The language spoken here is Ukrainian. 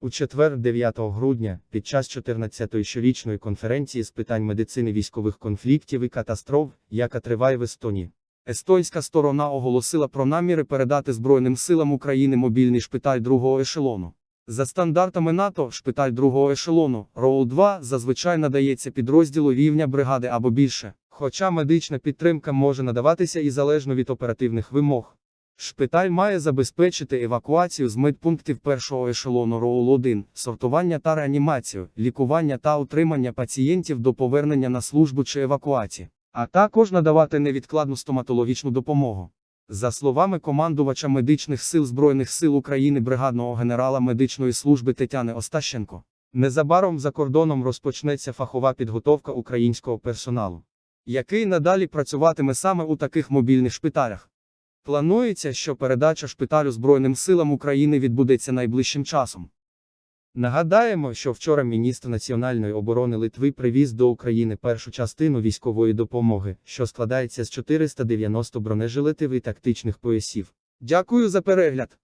У четвер, 9 грудня, під час 14-ї щорічної конференції з питань медицини військових конфліктів і катастроф, яка триває в Естонії. Естонська сторона оголосила про наміри передати Збройним силам України мобільний шпиталь другого ешелону. За стандартами НАТО, шпиталь другого ешелону, РОУ-2 зазвичай надається підрозділу рівня бригади або більше, хоча медична підтримка може надаватися і залежно від оперативних вимог. Шпиталь має забезпечити евакуацію з медпунктів першого ешелону РОУЛ-1, сортування та реанімацію, лікування та утримання пацієнтів до повернення на службу чи евакуації, а також надавати невідкладну стоматологічну допомогу. За словами командувача медичних сил Збройних сил України бригадного генерала медичної служби Тетяни Остащенко, незабаром за кордоном розпочнеться фахова підготовка українського персоналу, який надалі працюватиме саме у таких мобільних шпиталях. Планується, що передача шпиталю Збройним силам України відбудеться найближчим часом. Нагадаємо, що вчора міністр національної оборони Литви привіз до України першу частину військової допомоги, що складається з 490 бронежилетів і тактичних поясів. Дякую за перегляд!